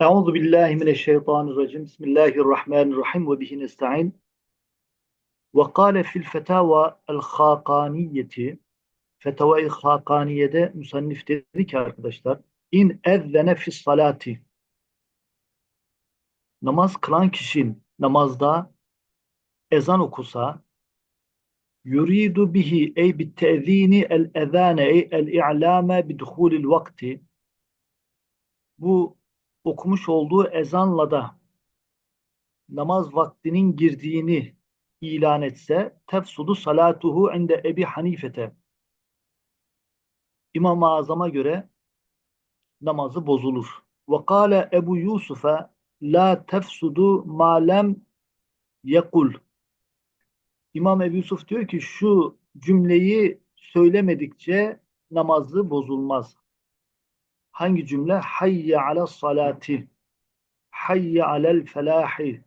Euzu billahi mineşşeytanirracim. Bismillahirrahmanirrahim ve bihi nestaîn. Ve kâle fil fetâvâ el khâkâniyeti Fetavai Hakaniye'de musannif dedi ki arkadaşlar in ezzene fis salati namaz kılan kişinin namazda ezan okusa yuridu bihi ey bit te'zini el ezane ey el i'lame bi duhulil vakti bu okumuş olduğu ezanla da namaz vaktinin girdiğini ilan etse tefsudu salatuhu inde Ebi Hanifete İmam-ı Azam'a göre namazı bozulur. Ve kâle Ebu Yusuf'a la tefsudu ma lem yekul. İmam Ebu Yusuf diyor ki şu cümleyi söylemedikçe namazı bozulmaz. Hangi cümle? Hayye ala salati. Hayye alel felahi.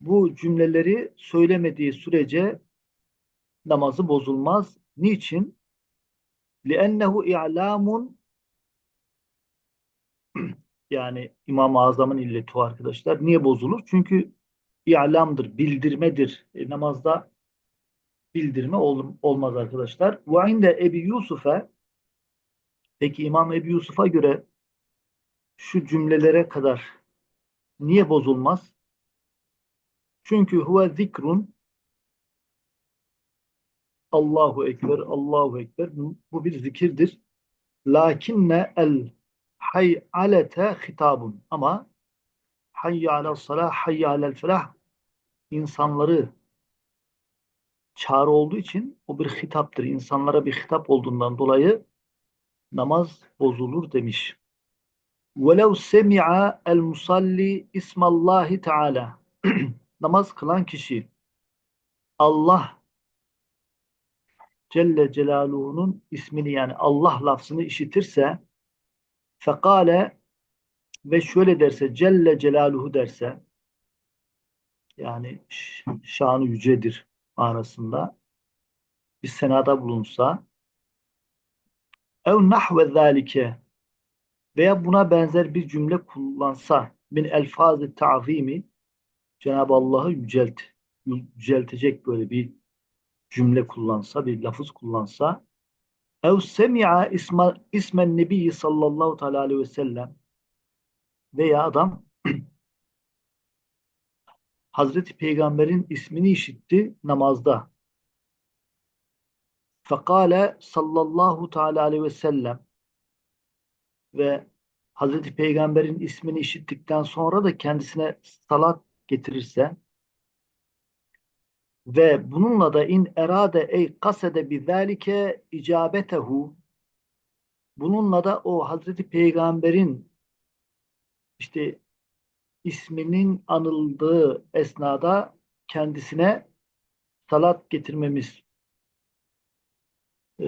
Bu cümleleri söylemediği sürece namazı bozulmaz. Niçin? لِأَنَّهُ i'lamun yani İmam-ı Azam'ın illeti o arkadaşlar. Niye bozulur? Çünkü i'lamdır, bildirmedir. E, namazda bildirme ol, olmaz arkadaşlar. Ve inde Ebi Yusuf'a peki İmam Ebi Yusuf'a göre şu cümlelere kadar niye bozulmaz? Çünkü huve zikrun Allahu Ekber, Allahu Ekber. Bu bir zikirdir. Lakinne el hayalete hitabun. Ama hayya alel salah, hayya alel felah insanları çağrı olduğu için o bir hitaptır. İnsanlara bir hitap olduğundan dolayı namaz bozulur demiş. وَلَوْ سَمِعَ الْمُصَلِّ اِسْمَ اللّٰهِ Teala Namaz kılan kişi Allah Celle Celaluhu'nun ismini yani Allah lafzını işitirse fekale ve şöyle derse Celle Celaluhu derse yani şanı yücedir manasında bir senada bulunsa ev nahve zalike veya buna benzer bir cümle kullansa min elfaz-ı ta'zimi Cenab-ı Allah'ı yücelt, yüceltecek böyle bir cümle kullansa, bir lafız kullansa ev semi'a isma, ismen nebiyyi sallallahu teala aleyhi ve sellem veya adam Hazreti Peygamber'in ismini işitti namazda. Fekale sallallahu teala aleyhi ve sellem ve Hazreti Peygamber'in ismini işittikten sonra da kendisine salat getirirse ve bununla da in erade ey kasede bizalike icabetehu bununla da o Hazreti Peygamber'in işte isminin anıldığı esnada kendisine salat getirmemiz e,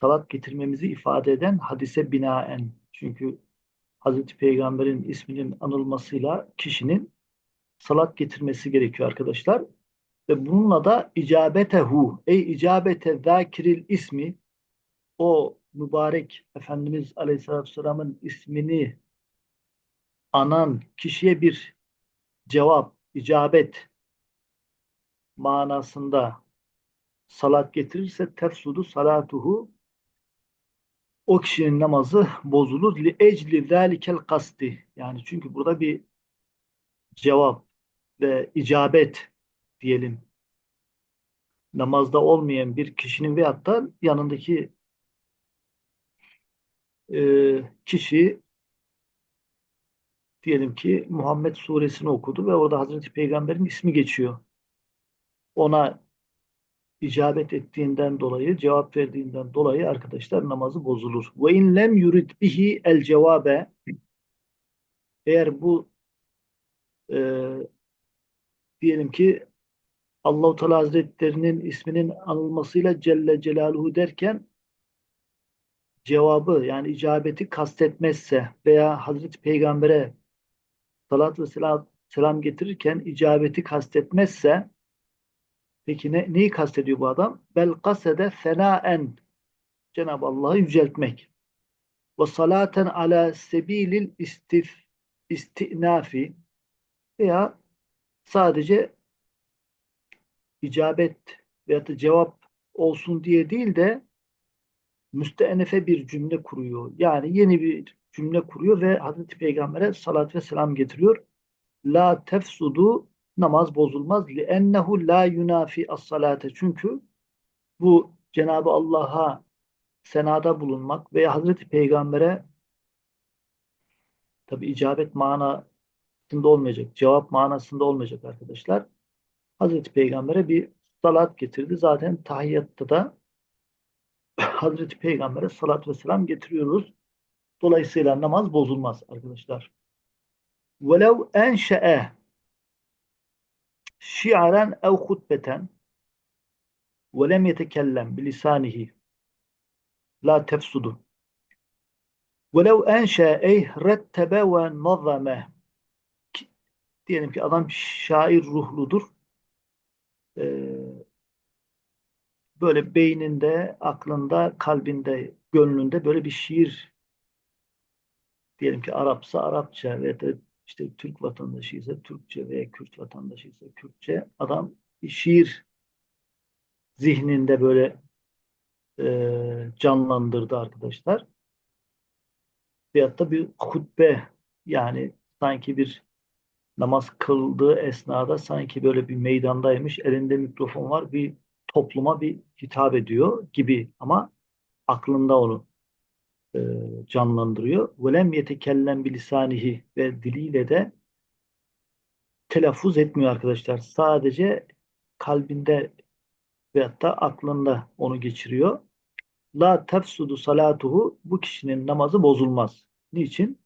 salat getirmemizi ifade eden hadise binaen. Çünkü Hazreti Peygamber'in isminin anılmasıyla kişinin salat getirmesi gerekiyor arkadaşlar. Ve bununla da icabetehu ey icabete zakiril ismi o mübarek Efendimiz Aleyhisselatü Vesselam'ın ismini anan kişiye bir cevap, icabet manasında salat getirirse tefsudu salatuhu o kişinin namazı bozulur. Li ecli zalikel kasti. Yani çünkü burada bir cevap ve icabet diyelim namazda olmayan bir kişinin veyahut da yanındaki e, kişi diyelim ki Muhammed suresini okudu ve orada Hazreti Peygamber'in ismi geçiyor. Ona icabet ettiğinden dolayı, cevap verdiğinden dolayı arkadaşlar namazı bozulur. Ve in lem yurid bihi el cevabe eğer bu e, diyelim ki Allahu Teala Hazretlerinin isminin anılmasıyla Celle Celaluhu derken cevabı yani icabeti kastetmezse veya Hazreti Peygamber'e salat ve selam, selam getirirken icabeti kastetmezse peki ne, neyi kastediyor bu adam? Bel kasede fenaen Cenab-ı Allah'ı yüceltmek. ve salaten ala sebilil istif istinafi veya sadece icabet veya da cevap olsun diye değil de müsteenefe bir cümle kuruyor. Yani yeni bir cümle kuruyor ve Hazreti Peygamber'e salat ve selam getiriyor. La tefsudu namaz bozulmaz. Ennehu la yunafi as salate. Çünkü bu Cenab-ı Allah'a senada bulunmak veya Hazreti Peygamber'e tabi icabet manasında olmayacak, cevap manasında olmayacak arkadaşlar. Hazreti Peygamber'e bir salat getirdi. Zaten tahiyyatta da Hazreti Peygamber'e salat ve selam getiriyoruz. Dolayısıyla namaz bozulmaz arkadaşlar. Velev enşe'e şiaren ev hutbeten ve lem yetekellem bilisanihi la tefsudu. Velev enşe ey rettebe ve nazame diyelim ki adam şair ruhludur. Ee, böyle beyninde, aklında, kalbinde, gönlünde böyle bir şiir diyelim ki Arapsa Arapça veya da işte Türk vatandaşıysa Türkçe veya Kürt vatandaşıysa Kürtçe adam bir şiir zihninde böyle e, canlandırdı arkadaşlar. Veyahut da bir hutbe yani sanki bir namaz kıldığı esnada sanki böyle bir meydandaymış elinde mikrofon var bir topluma bir hitap ediyor gibi ama aklında onu e, canlandırıyor. Velem yetekellem bilisanihi ve diliyle de telaffuz etmiyor arkadaşlar. Sadece kalbinde veyahut da aklında onu geçiriyor. La tefsudu salatuhu bu kişinin namazı bozulmaz. Niçin?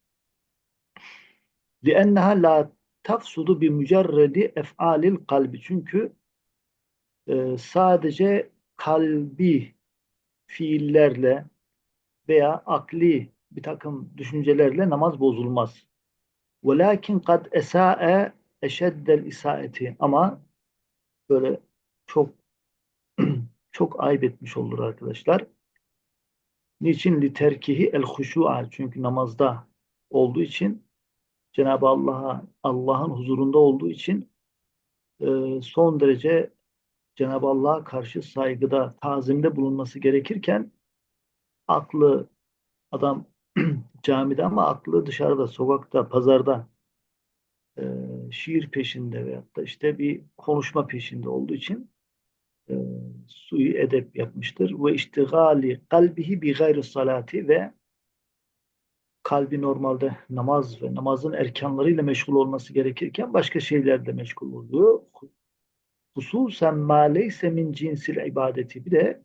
لِأَنَّهَا la tefsudu bi mücerredi ef'alil kalbi. Çünkü e, sadece kalbi fiillerle veya akli bir takım düşüncelerle namaz bozulmaz. Velakin kad esa'e eşeddel isaeti ama böyle çok çok ayıp etmiş olur arkadaşlar. Niçin? Li terkihi el huşu'a. Çünkü namazda olduğu için Cenab-ı Allah'a Allah'ın huzurunda olduğu için e, son derece Cenab-ı Allah'a karşı saygıda, tazimde bulunması gerekirken aklı adam camide ama aklı dışarıda, sokakta, pazarda e, şiir peşinde veyahut da işte bir konuşma peşinde olduğu için e, suyu edep yapmıştır. Ve iştigali kalbihi bi gayri salati ve kalbi normalde namaz ve namazın erkanlarıyla meşgul olması gerekirken başka şeylerle meşgul oluyor. Hususen ma leyse min cinsil ibadeti. Bir de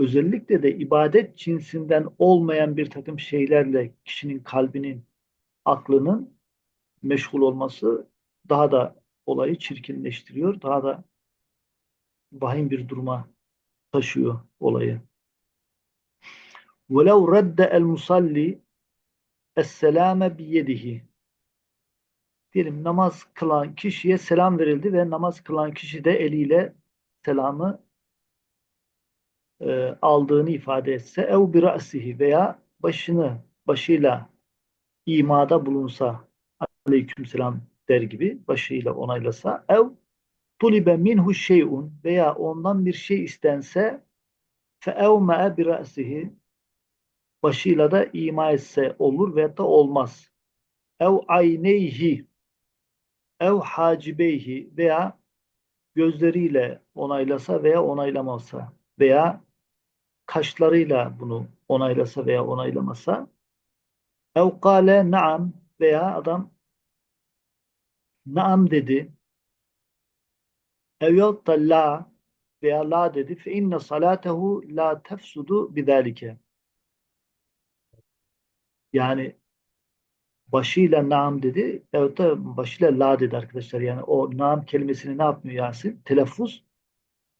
özellikle de ibadet cinsinden olmayan bir takım şeylerle kişinin kalbinin, aklının meşgul olması daha da olayı çirkinleştiriyor. Daha da vahim bir duruma taşıyor olayı. وَلَوْ رَدَّ الْمُصَلِّ Esselame biyedihi. Diyelim namaz kılan kişiye selam verildi ve namaz kılan kişi de eliyle selamı e, aldığını ifade etse ev bir ra'sihi veya başını başıyla imada bulunsa aleyküm selam der gibi başıyla onaylasa ev tulibe minhu şeyun veya ondan bir şey istense fe evme'e bir ra'sihi başıyla da ima etse olur veya da olmaz. Ev ayneyhi ev hacibeyhi veya gözleriyle onaylasa veya onaylamasa veya kaşlarıyla bunu onaylasa veya onaylamasa ev kale naam veya adam naam dedi ev la veya la dedi fe inne salatehu la tefsudu bidalike yani başıyla naam dedi. Evet başıyla la dedi arkadaşlar. Yani o naam kelimesini ne yapmıyor Yasin? Telaffuz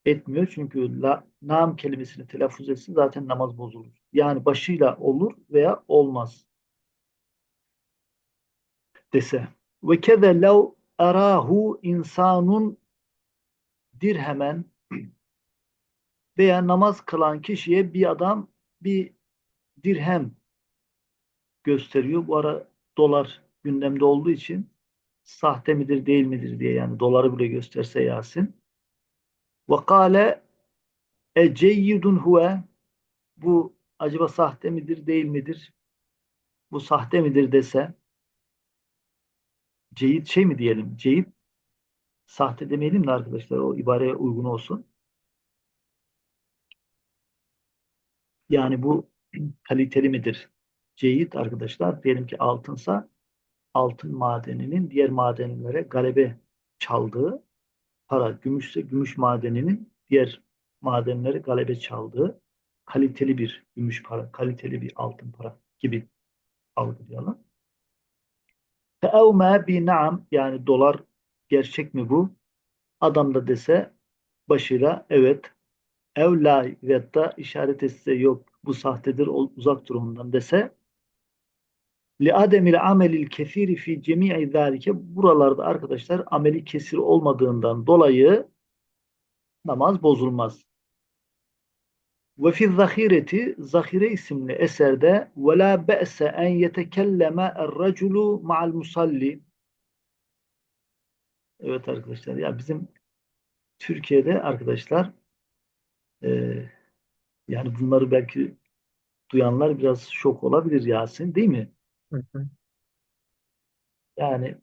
etmiyor. Çünkü la, naam kelimesini telaffuz etsin zaten namaz bozulur. Yani başıyla olur veya olmaz dese. Ve keze lev arahu insanun dirhemen veya namaz kılan kişiye bir adam bir dirhem gösteriyor. Bu ara dolar gündemde olduğu için sahte midir değil midir diye yani doları bile gösterse Yasin. Ve kâle eceyyidun huve bu acaba sahte midir değil midir? Bu sahte midir dese ceyit şey mi diyelim? Ceyit sahte demeyelim de arkadaşlar o ibareye uygun olsun. Yani bu kaliteli midir? Ceyit arkadaşlar diyelim ki altınsa altın madeninin diğer madenlere galebe çaldığı para, gümüşse gümüş madeninin diğer madenleri galebe çaldığı kaliteli bir gümüş para, kaliteli bir altın para gibi algılayalım. Feevme bi naam yani dolar gerçek mi bu? Adam da dese başıyla evet ev la ve da işaret etse yok bu sahtedir uzak dur ondan dese ademil amelil kesiri fi cemi'i zalike buralarda arkadaşlar ameli kesir olmadığından dolayı namaz bozulmaz. Ve fi zahireti zahire isimli eserde ve la be'se en yetekelleme er-raculu ma'al musalli Evet arkadaşlar ya bizim Türkiye'de arkadaşlar e, yani bunları belki duyanlar biraz şok olabilir Yasin değil mi? Hı hı. Yani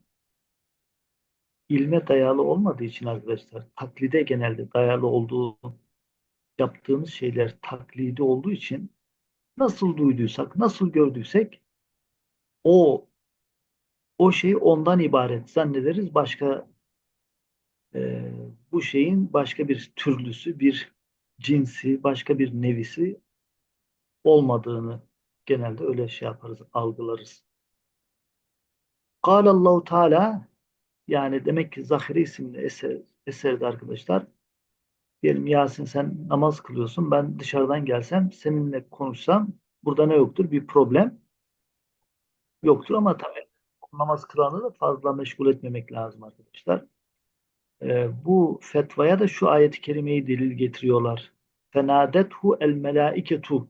ilme dayalı olmadığı için arkadaşlar taklide genelde dayalı olduğu yaptığımız şeyler taklidi olduğu için nasıl duyduysak, nasıl gördüysek o o şey ondan ibaret zannederiz. Başka e, bu şeyin başka bir türlüsü, bir cinsi, başka bir nevisi olmadığını genelde öyle şey yaparız, algılarız. Allahu Teala yani demek ki Zahire isimli eser, eserde arkadaşlar diyelim Yasin sen namaz kılıyorsun ben dışarıdan gelsem seninle konuşsam burada ne yoktur? Bir problem yoktur ama tabii namaz kılanı da fazla meşgul etmemek lazım arkadaşlar. Ee, bu fetvaya da şu ayet-i kerimeyi delil getiriyorlar. Fenadethu el melaiketu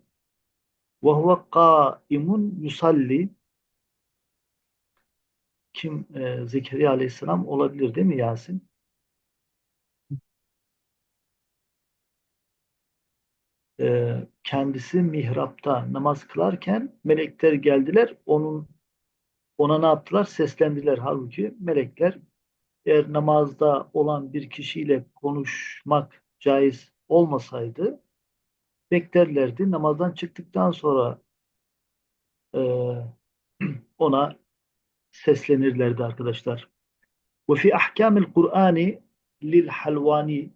ve huve kaimun yusalli kim e, Zekeriya Aleyhisselam olabilir değil mi Yasin? E, kendisi mihrapta namaz kılarken melekler geldiler. Onun ona ne yaptılar? Seslendiler. Halbuki melekler eğer namazda olan bir kişiyle konuşmak caiz olmasaydı beklerlerdi. Namazdan çıktıktan sonra e, ona seslenirlerdi arkadaşlar. Ve fi ahkamil Kur'ani lil Halvani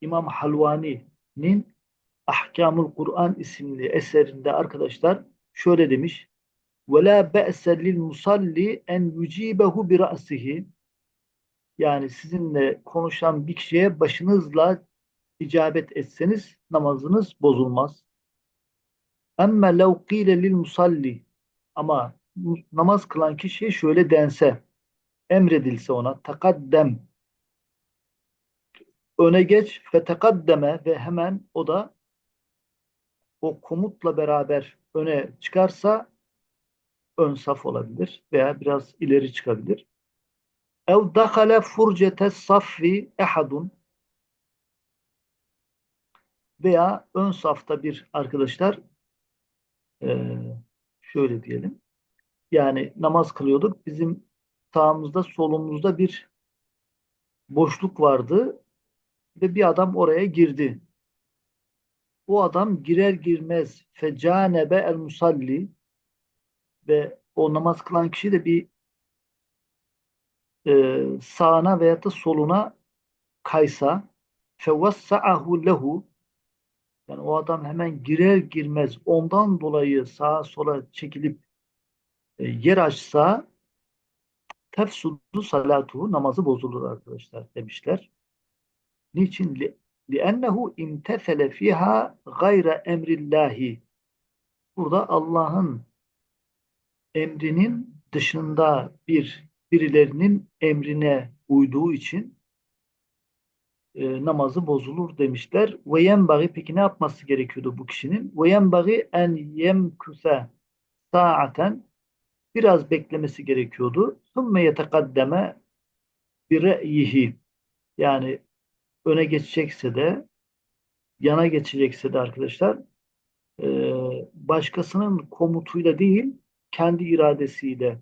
İmam Halvani'nin Ahkamul Kur'an isimli eserinde arkadaşlar şöyle demiş. Ve la be'se lil musalli en yucibehu bi ra'sihi yani sizinle konuşan bir kişiye başınızla icabet etseniz namazınız bozulmaz. Emme lev qile lil musalli ama namaz kılan kişiye şöyle dense emredilse ona takaddem öne geç ve tekaddeme ve hemen o da o komutla beraber öne çıkarsa ön saf olabilir veya biraz ileri çıkabilir. Ev dakale furcete saffi ehadun veya ön safta bir arkadaşlar e, şöyle diyelim yani namaz kılıyorduk. Bizim sağımızda solumuzda bir boşluk vardı ve bir adam oraya girdi. O adam girer girmez fecanebe el musalli ve o namaz kılan kişi de bir e, sağına veya da soluna kaysa fevassa'ahu lehu yani o adam hemen girer girmez ondan dolayı sağa sola çekilip e, yer açsa tefsudu salatuhu namazı bozulur arkadaşlar demişler. Niçin? Li, لِأَنَّهُ اِمْتَثَلَ فِيهَا غَيْرَ emrillahi. Burada Allah'ın emrinin dışında bir birilerinin emrine uyduğu için e, namazı bozulur demişler. Ve yenbagi peki ne yapması gerekiyordu bu kişinin? Ve yenbagi en yemkuse saaten biraz beklemesi gerekiyordu. Sümme yetekaddeme bire'yihi yani öne geçecekse de yana geçecekse de arkadaşlar e, başkasının komutuyla değil kendi iradesiyle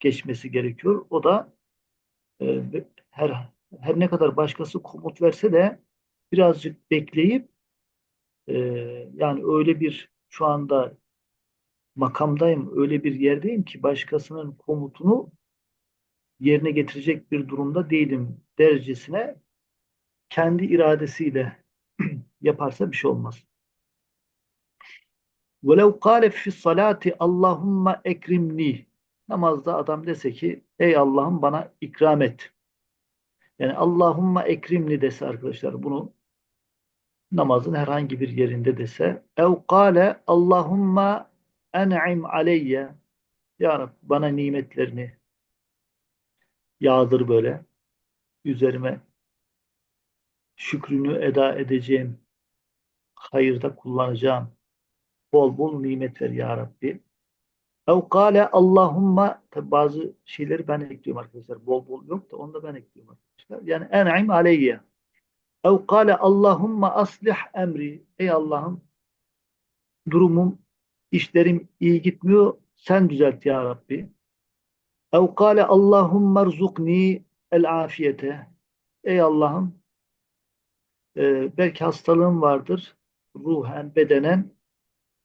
geçmesi gerekiyor. O da e, her her ne kadar başkası komut verse de birazcık bekleyip e, yani öyle bir şu anda makamdayım, öyle bir yerdeyim ki başkasının komutunu yerine getirecek bir durumda değilim derecesine kendi iradesiyle yaparsa bir şey olmaz. وَلَوْ قَالَ فِي الصَّلَاةِ اللّٰهُمَّ ekrimni Namazda adam dese ki ey Allah'ım bana ikram et. Yani Allahumma ekrimni dese arkadaşlar bunu namazın herhangi bir yerinde dese ev kâle Allahumma en'im aleyye. Ya Rab bana nimetlerini yağdır böyle. Üzerime şükrünü eda edeceğim hayırda kullanacağım bol bol nimet ver Ya Rabbi. Ev kâle Allahumma tabi bazı şeyleri ben ekliyorum arkadaşlar bol bol yok da onu da ben ekliyorum yani en'im aleyye. Ev kâle Allahumma aslih emri. Ey Allah'ım durumum işlerim iyi gitmiyor. Sen düzelt ya Rabbi. Ev kâle Allahümme rzukni el afiyete. Ey Allah'ım e, belki hastalığım vardır ruhen, bedenen.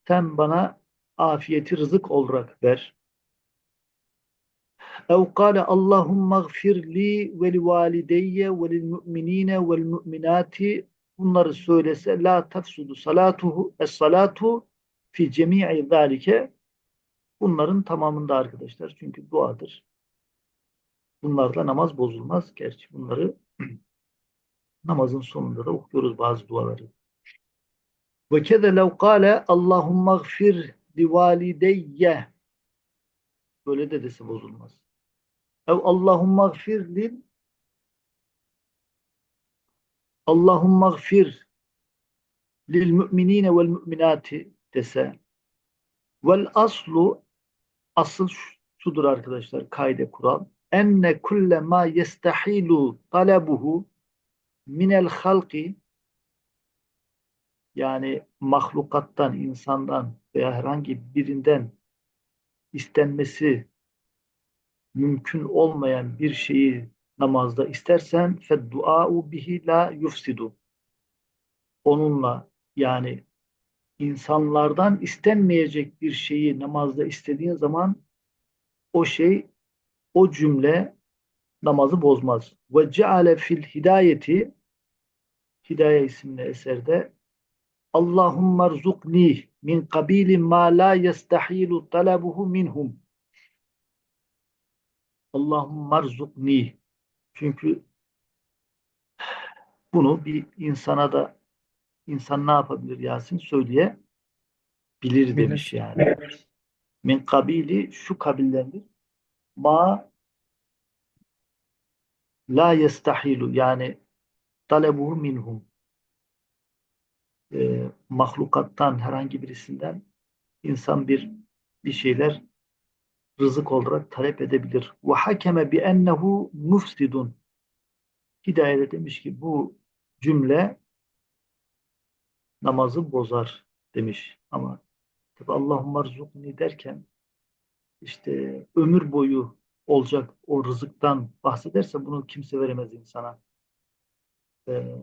Sen bana afiyeti rızık olarak ver. Ve li valideyye ve lil mu'minine vel mu'minati bunları söylese la tefsudu salatuhu es salatu fi cemi'i zalike Bunların tamamında arkadaşlar. Çünkü duadır. Bunlarla namaz bozulmaz. Gerçi bunları namazın sonunda da okuyoruz bazı duaları. Ve keze lev kâle Allahümme gfir li valideyye Böyle de dese bozulmaz. Ev Allahümme gfir lil. Allahümme gfir lil müminine vel müminati dese. Vel aslu asıl şudur arkadaşlar kaide kural. Enne kulle ma yestahilu talebuhu minel halki yani mahlukattan, insandan veya herhangi birinden istenmesi mümkün olmayan bir şeyi namazda istersen feddua'u bihi la yufsidu. Onunla yani insanlardan istenmeyecek bir şeyi namazda istediğin zaman o şey, o cümle namazı bozmaz. Ve ceale fil hidayeti Hidaye isimli eserde Allahümme rzukni min kabili ma la yestahilu talabuhu minhum Allahümme rzukni çünkü bunu bir insana da insan ne yapabilir Yasin? Söyleye bilir demiş yani. Min kabili şu kabillendir. Ma la yestahilu yani talebuhu minhum e, mahlukattan herhangi birisinden insan bir bir şeyler rızık olarak talep edebilir. Ve hakeme bi ennehu mufsidun. Hidayede demiş ki bu cümle namazı bozar demiş. Ama tabi Allahümme rızukni derken işte ömür boyu olacak o rızıktan bahsederse bunu kimse veremez insana. Ee,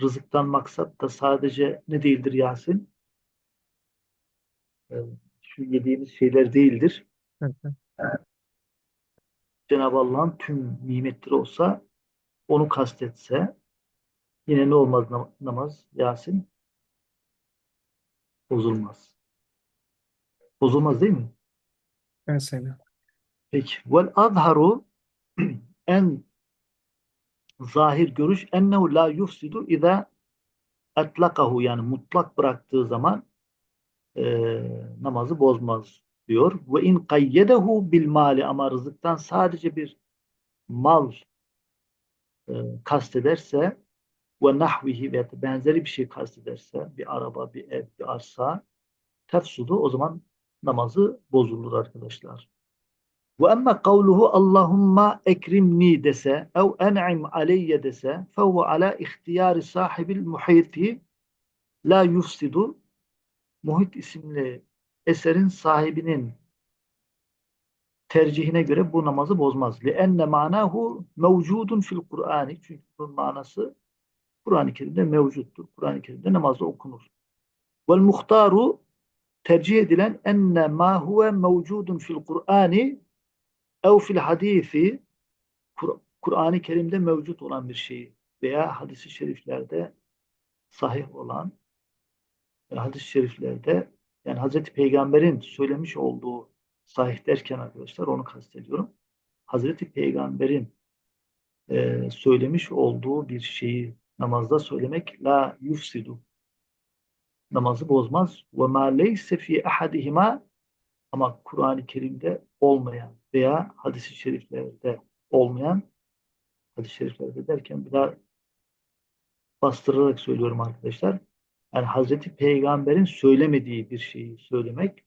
rızıktan maksat da sadece ne değildir Yasin? Ee, şu yediğimiz şeyler değildir. Cenab-ı Allah'ın tüm nimetleri olsa onu kastetse yine ne olmaz namaz Yasin? Bozulmaz. Bozulmaz değil mi? Mesela. Peki. Vel azharu en zahir görüş ennehu la yufsidu iza etlakahu yani mutlak bıraktığı zaman e, namazı bozmaz diyor. Ve in kayyedehu bil mali ama rızıktan sadece bir mal e, kastederse ve nahvihi ve benzeri bir şey kastederse bir araba, bir ev, bir arsa tefsudu o zaman namazı bozulur arkadaşlar. Ve emme kavluhu Allahumma ekrimni dese ev en'im aleyye dese fehuve ala ihtiyari sahibil muhiti la yufsidu Muhit isimli eserin sahibinin tercihine göre bu namazı bozmaz. enne manahu mevcudun fil Kur'ani. Çünkü bunun manası Kur'an-ı Kerim'de mevcuttur. Kur'an-ı Kerim'de namazda okunur. Vel muhtaru tercih edilen enne ma huve mevcudun fil Kur'ani ev fil hadisi Kur'an-ı Kerim'de mevcut olan bir şey veya hadisi şeriflerde sahih olan hadis-i şeriflerde yani Hazreti Peygamber'in söylemiş olduğu sahih derken arkadaşlar onu kastediyorum. Hazreti Peygamber'in e, söylemiş olduğu bir şeyi namazda söylemek la yufsidu namazı bozmaz. Ve ma leyse fi ahadihima ama Kur'an-ı Kerim'de olmayan veya hadis-i şeriflerde olmayan hadis-i şeriflerde derken bir daha bastırarak söylüyorum arkadaşlar. Yani Hazreti Peygamber'in söylemediği bir şeyi söylemek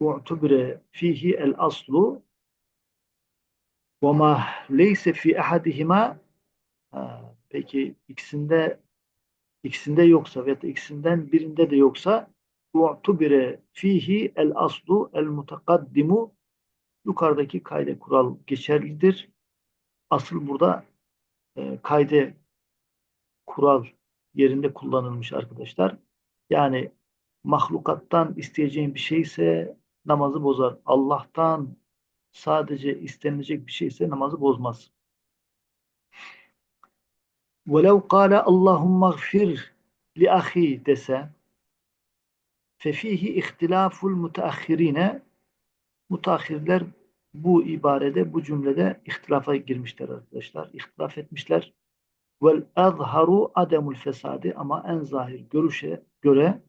u'tubire fihi el aslu ve ma leyse fi ahadihima peki ikisinde ikisinde yoksa veya ikisinden birinde de yoksa u'tubire fihi el aslu el mutakaddimu yukarıdaki kayde kural geçerlidir. Asıl burada e, kayde kural yerinde kullanılmış arkadaşlar. Yani mahlukattan isteyeceğin bir şeyse namazı bozar. Allah'tan sadece istenilecek bir şeyse namazı bozmaz. وَلَوْ قَالَ اللّٰهُمَّ اغْفِرْ لِأَخِي dese فَفِيهِ اِخْتِلَافُ الْمُتَأَخِّرِينَ Mutahhirler bu ibarede, bu cümlede ihtilafa girmişler arkadaşlar. İhtilaf etmişler. Vel azharu ademul fesadi ama en zahir görüşe göre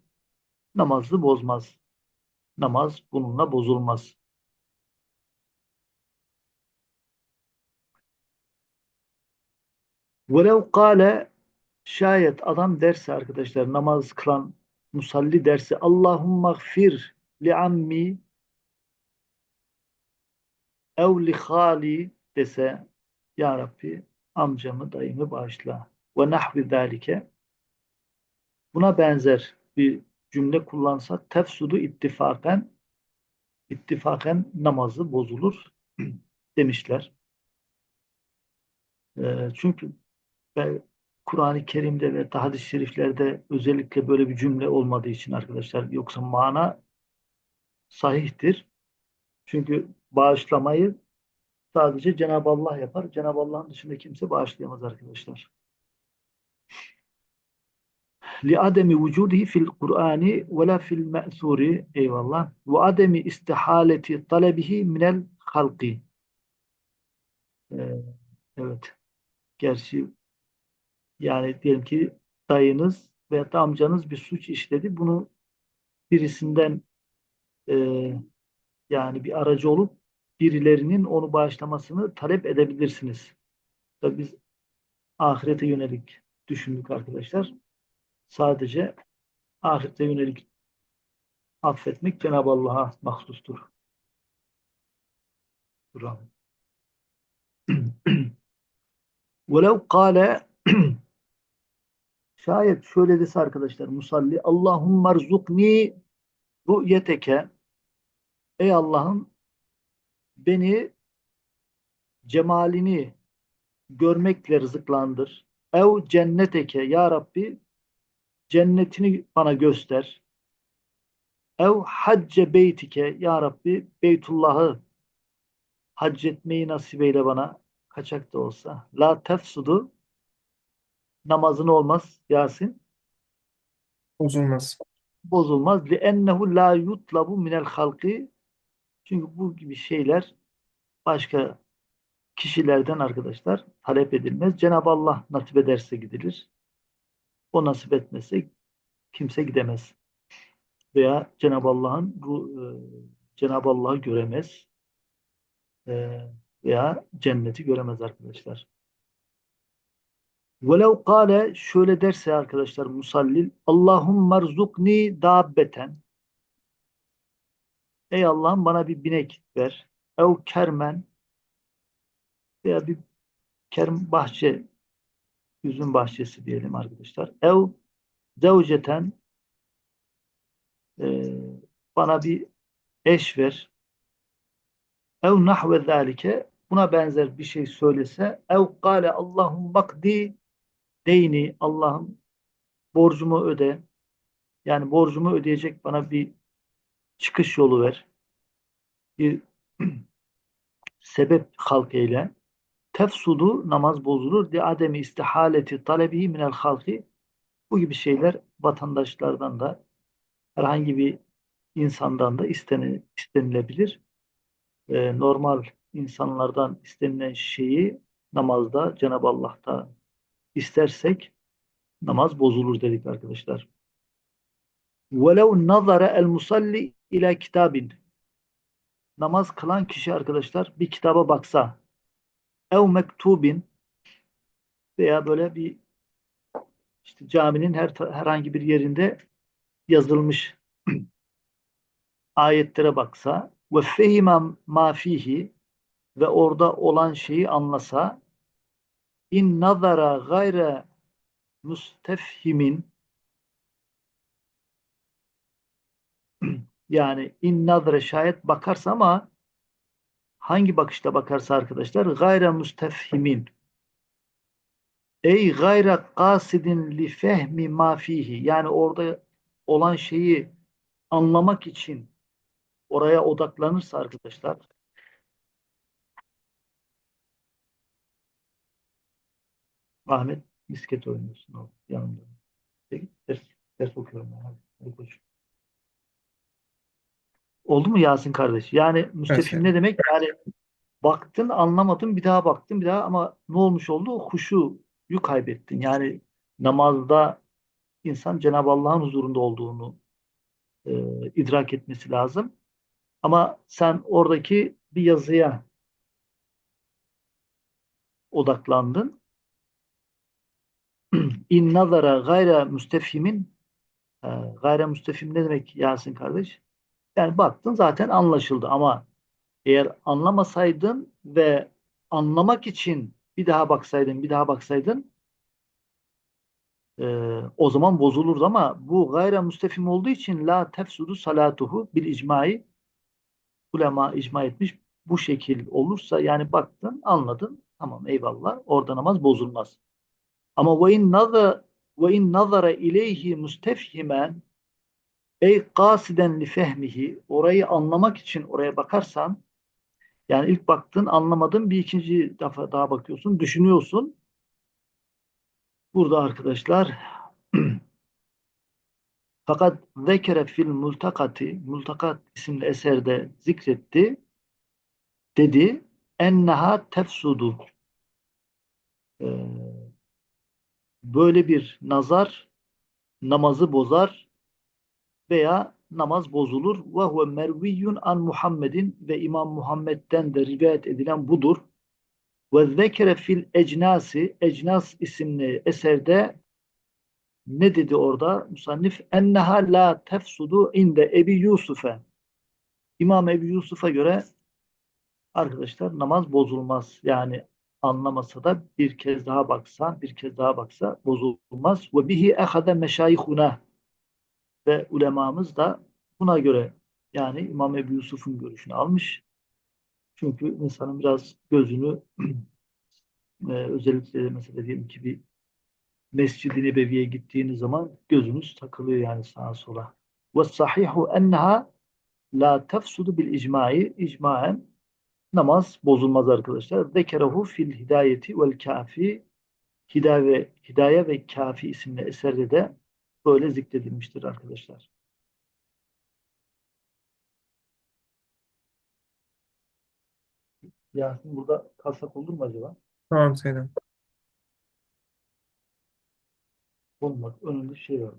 namazı bozmaz. Namaz bununla bozulmaz. Velev kâle şayet adam derse arkadaşlar namaz kılan musalli derse Allahumma gfir li ammi ev li khali dese Ya Rabbi amcamı, dayımı bağışla. Ve nahvi zalike. Buna benzer bir cümle kullansak tefsudu ittifaken ittifaken namazı bozulur demişler. E, çünkü Kur'an-ı Kerim'de ve hadis-i şeriflerde özellikle böyle bir cümle olmadığı için arkadaşlar yoksa mana sahihtir. Çünkü bağışlamayı Sadece Cenab-ı Allah yapar. Cenab-ı Allah'ın dışında kimse bağışlayamaz arkadaşlar. Ademi vücudihi fil ve la fil me'suri. Eyvallah. İstihaleti talebihi minel halki ee, evet. Gerçi yani diyelim ki dayınız veya da amcanız bir suç işledi. Bunu birisinden e, yani bir aracı olup birilerinin onu bağışlamasını talep edebilirsiniz. Tabii biz ahirete yönelik düşündük arkadaşlar. Sadece ahirete yönelik affetmek Cenab-ı Allah'a mahsustur. Duralım. وَلَوْ قَالَ Şayet şöyle dese arkadaşlar musalli Allahümme erzukni ru'yeteke Ey Allah'ım beni cemalini görmekle rızıklandır. Ev cenneteke ya Rabbi cennetini bana göster. Ev hacce beytike ya Rabbi Beytullah'ı hac etmeyi nasip eyle bana kaçak da olsa. La tefsudu namazın olmaz Yasin. Bozulmaz. Bozulmaz. Li ennehu la yutlabu minel halki çünkü bu gibi şeyler başka kişilerden arkadaşlar talep edilmez. Cenab-ı Allah nasip ederse gidilir. O nasip etmezse kimse gidemez. Veya Cenab-ı Allah'ın bu e, Cenab-ı Allah'ı göremez. E, veya cenneti göremez arkadaşlar. Velev kâle şöyle derse arkadaşlar musallil Allahümme erzukni dabbeten Ey Allah'ım bana bir binek ver. ev kermen veya bir kerim bahçe üzüm bahçesi diyelim arkadaşlar. Ev zevceten e, bana bir eş ver. Ev nahve zalike buna benzer bir şey söylese ev kâle Allahum bakdi deyni Allah'ım borcumu öde. Yani borcumu ödeyecek bana bir çıkış yolu ver. Bir sebep halk eyle. Tefsudu namaz bozulur. Di ademi istihaleti talebihi minel halki. Bu gibi şeyler vatandaşlardan da herhangi bir insandan da isteni, istenilebilir. Ee, normal insanlardan istenilen şeyi namazda Cenab-ı Allah'ta istersek namaz bozulur dedik arkadaşlar. وَلَوْ نَظَرَ الْمُصَلِّ ila kitabin. Namaz kılan kişi arkadaşlar bir kitaba baksa ev mektubin veya böyle bir işte caminin her herhangi bir yerinde yazılmış ayetlere baksa ve fehima ma fihi ve orada olan şeyi anlasa in nazara gayre müstefhimin yani in nazara şayet bakarsa ama hangi bakışta bakarsa arkadaşlar gayre müstefhimin ey gayre kasidin li fehmi ma fihi yani orada olan şeyi anlamak için oraya odaklanırsa arkadaşlar Ahmet misket oynuyorsun yanımda. Oldu mu Yasin kardeş? Yani müstefim ne demek? Yani baktın anlamadın bir daha baktın bir daha ama ne olmuş oldu? Huşuyu kaybettin. Yani namazda insan Cenab-ı Allah'ın huzurunda olduğunu e, idrak etmesi lazım. Ama sen oradaki bir yazıya odaklandın. İn nazara gayre müstefhimin e, gayre müstefhim ne demek Yasin kardeş? Yani baktın zaten anlaşıldı ama eğer anlamasaydın ve anlamak için bir daha baksaydın, bir daha baksaydın e, o zaman bozulurdu ama bu gayre müstefim olduğu için la tefsudu salatuhu bil icmai ulema icma etmiş. Bu şekil olursa yani baktın, anladın. Tamam eyvallah. Orada namaz bozulmaz. Ama ve in nazara ve in nazara ileyhi müstefhimen ey kasiden li fehmihi orayı anlamak için oraya bakarsan yani ilk baktın anlamadın bir ikinci defa daha bakıyorsun düşünüyorsun. Burada arkadaşlar fakat zekere fil multakati multakat isimli eserde zikretti dedi enneha tefsudu. Ee, böyle bir nazar namazı bozar veya namaz bozulur. Ve huve merviyyun an Muhammedin ve İmam Muhammed'den de rivayet edilen budur. Ve zekere fil ecnasi Ecnas isimli eserde ne dedi orada? Musannif enneha la tefsudu inde Ebi Yusuf'e İmam Ebi Yusuf'a göre arkadaşlar namaz bozulmaz. Yani anlamasa da bir kez daha baksa, bir kez daha baksa bozulmaz. Ve bihi ehade meşayihuna ve ulemamız da buna göre yani İmam Ebu Yusuf'un görüşünü almış. Çünkü insanın biraz gözünü e, özellikle mesela diyelim ki bir Mescid-i Nebevi'ye gittiğiniz zaman gözünüz takılıyor yani sağa sola. Ve sahihu enneha la tefsudu bil icmai icmaen namaz bozulmaz arkadaşlar. Zekerehu fil hidayeti vel kafi hidaye hidaye ve kafi isimli eserde de böyle zikredilmiştir arkadaşlar. Yasin burada kalsak olur mu acaba? Tamam Seydem. Olmaz. Önünde şey var.